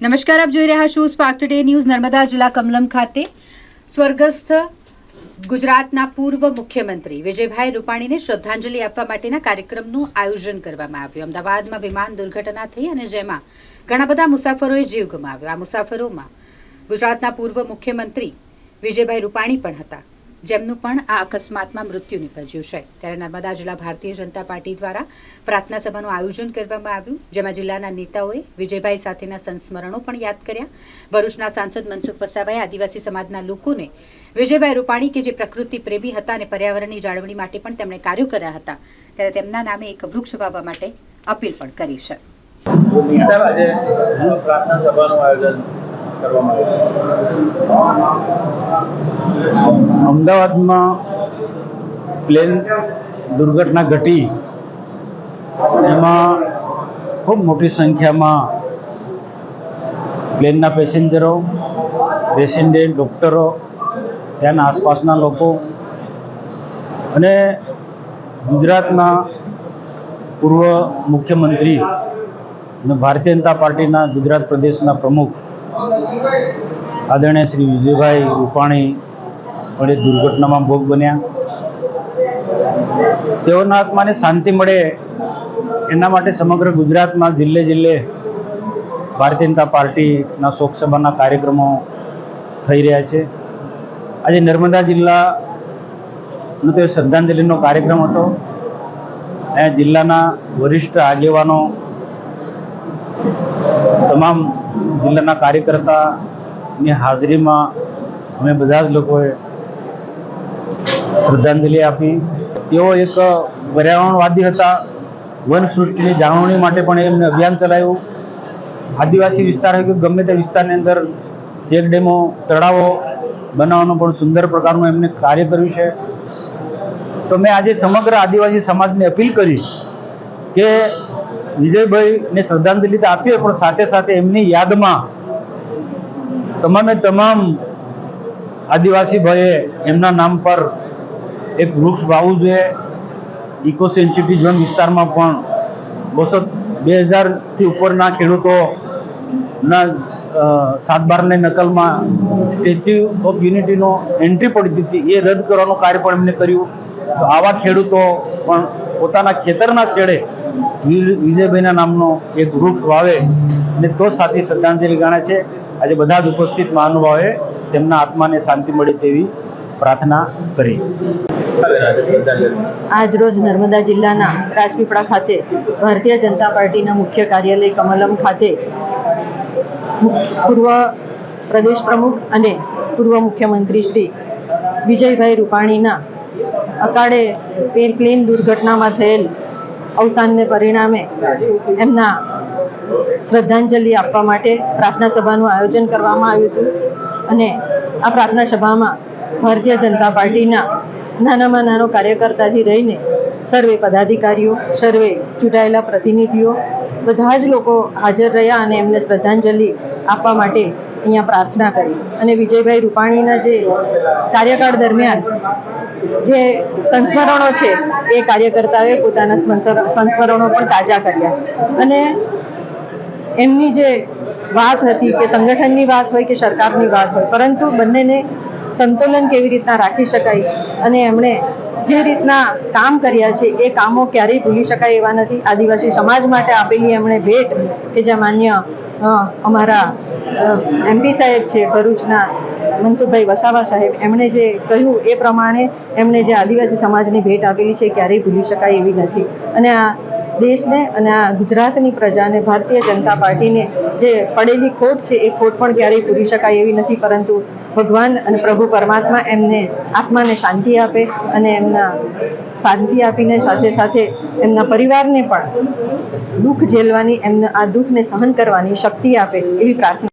નમસ્કાર, આપ જોઈ રહ્યા છો સ્પાર્ક ટુડે ન્યૂઝ નર્મદા જિલ્લા કમલમ ખાતે. સ્વર્ગસ્થ ગુજરાતના પૂર્વ મુખ્યમંત્રી વિજયભાઈ રૂપાણીને શ્રદ્ધાંજલિ આપવા માટેના કાર્યક્રમનું આયોજન કરવામાં આવ્યું. અમદાવાદમાં વિમાન દુર્ઘટના થઈ અને જેમાં ઘણા બધા મુસાફરોએ જીવ ગુમાવ્યો. આ મુસાફરોમાં ગુજરાતના પૂર્વ મુખ્યમંત્રી વિજયભાઈ રૂપાણી પણ હતા. જેમનું પણ આ અકસ્માતમાં મૃત્યુ નિપજ્યું છે. ત્યારે નર્મદા જિલ્લા ભારતીય જનતા પાર્ટી દ્વારા પ્રાર્થના સભાનું આયોજન કરવામાં આવ્યું, જેમાં જિલ્લાના નેતાઓએ વિજયભાઈ સાથેના સંસ્મરણો પણ યાદ કર્યા. ભરૂચના સાંસદ મનસુખ વસાવાએ આદિવાસી સમાજના લોકોને વિજયભાઈ રૂપાણી કે જે પ્રકૃતિ પ્રેમી હતા અને પર્યાવરણની જાળવણી માટે પણ તેમણે કાર્યો કર્યા હતા, ત્યારે તેમના નામે એક વૃક્ષ વાવવા માટે અપીલ પણ કરી છે. પ્રાર્થના સભાનું આયોજન અમદાવાદમાં પ્લેન દુર્ઘટના ઘટી. એમાં ખૂબ મોટી સંખ્યામાં પ્લેનના પેસેન્જરો રેસિડેન્ટ ડૉક્ટરો, ત્યાંના આસપાસના લોકો અને ગુજરાતના પૂર્વ મુખ્યમંત્રી અને ભારતીય જનતા પાર્ટીના ગુજરાત પ્રદેશના પ્રમુખ આદરણીય શ્રી વિજયભાઈ રૂપાણી વડે દુર્ઘટનામાં ભોગ બન્યા. તેઓના આત્માને શાંતિ મળે એના માટે સમગ્ર ગુજરાતમાં જિલ્લે જિલ્લે ભારતીય જનતા પાર્ટીના શોકસભાના કાર્યક્રમો થઈ રહ્યા છે. આજે નર્મદા જિલ્લાનો તે શ્રદ્ધાંજલિનો કાર્યક્રમ હતો. અહીંયા જિલ્લાના વરિષ્ઠ આગેવાનો, તમામ જિલ્લાના કાર્યકર્તાની હાજરીમાં અમે બધા જ લોકોએ શ્રદ્ધાંજલિ આપી. તેઓ એક પર્યાવરણવાદી હતા, વન સૃષ્ટિની જાળવણી માટે પણ એમને અભિયાન ચલાવ્યું. આદિવાસી વિસ્તાર હોય કે ગમે તે વિસ્તારની અંદર ચેક ડેમો, તળાવો બનાવવાનું પણ સુંદર પ્રકારનું એમને કાર્ય કર્યું છે. તો મેં આજે સમગ્ર આદિવાસી સમાજને અપીલ કરી કે વિજયભાઈને શ્રદ્ધાંજલિ તો આપીએ, પણ સાથે સાથે એમની યાદમાં તમામે તમામ આદિવાસી ભાઈએ એમના નામ પર એક વૃક્ષ વાવવું જોઈએ. ઇકો સેન્સિટિવ ઝોન વિસ્તારમાં પણ બસો બે હજારથી ઉપરના ખેડૂતોના સાતબારને સાત બારની નકલમાં સ્ટેચ્યુ ઓફ યુનિટીનો એન્ટ્રી પડી હતી એ રદ કરવાનું કાર્ય પણ એમને કર્યું. તો આવા ખેડૂતો પણ પોતાના ખેતરના વી- વિજયભાઈના નામનો એક વૃક્ષ વાવે અને તો સાચી શ્રદ્ધાંજલિ ગણાય છે. આજે બધા જ ઉપસ્થિત મહાનુભાવોએ તેમના આત્માને શાંતિ મળે તેવી પ્રાર્થના કરી. આજ રોજ નર્મદા જિલ્લાના રાજપીપળા ખાતે ભારતીય જનતા પાર્ટીના મુખ્ય કાર્યાલય કમલમ ખાતે પૂર્વ પ્રદેશ પ્રમુખ અને પૂર્વ મુખ્યમંત્રી શ્રી વિજયભાઈ રૂપાણીના અકાળે પ્લે- પ્લેન દુર્ઘટનામાં થયેલ અવસાનને પરિણામે એમના શ્રદ્ધાંજલિ આપવા માટે પ્રાર્થના સભાનું આયોજન કરવામાં આવ્યું હતું. અને આ પ્રાર્થના સભામાં ભારતીય જનતા પાર્ટીના નાનામાં નાનો કાર્યકર્તાથી રહીને સર્વે પદાધિકારીઓ, સર્વે ચૂંટાયેલા પ્રતિનિધિઓ, બધા જ લોકો હાજર રહ્યા અને એમને શ્રદ્ધાંજલિ આપવા માટે અહીંયા પ્રાર્થના કરી. અને વિજયભાઈ રૂપાણીના જે કાર્યકાળ દરમિયાન જે સંસ્મરણો છે, એ કાર્યકર્તાઓએ પોતાના સંસ્મરણો પણ તાજા કર્યા. અને એમની જે વાત હતી કે સંગઠનની વાત હોય કે સરકારની વાત હોય, પરંતુ બંનેને સંતુલન કેવી રીતના રાખી શકાય અને એમણે જે રીતના કામ કર્યા છે, એ કામો ક્યારેય ભૂલી શકાય એવા નથી. આદિવાસી સમાજ માટે આપેલી એમણે ભેટ કે જે માન્ય અમારા એમપી સાહેબ છે ભરૂચના મનસુખભાઈ વસાવા સાહેબ, એમણે જે કહ્યું એ પ્રમાણે એમણે જે આદિવાસી સમાજની ભેટ આપેલી છે ક્યારેય ભૂલી શકાય એવી નથી. અને આ દેશને અને આ ગુજરાતની પ્રજાને, ભારતીય જનતા પાર્ટીને જે પડેલી ખોટ છે, એ ખોટ પણ ક્યારેય પૂરી શકાય એવી નથી, પરંતુ ભગવાન અને પ્રભુ પરમાત્મા એમને આત્માને શાંતિ આપે અને એમના શાંતિ આપીને સાથે સાથે એમના પરિવારને પણ દુઃખ ઝેલવાની, એમને આ દુઃખને સહન કરવાની શક્તિ આપે એવી પ્રાર્થના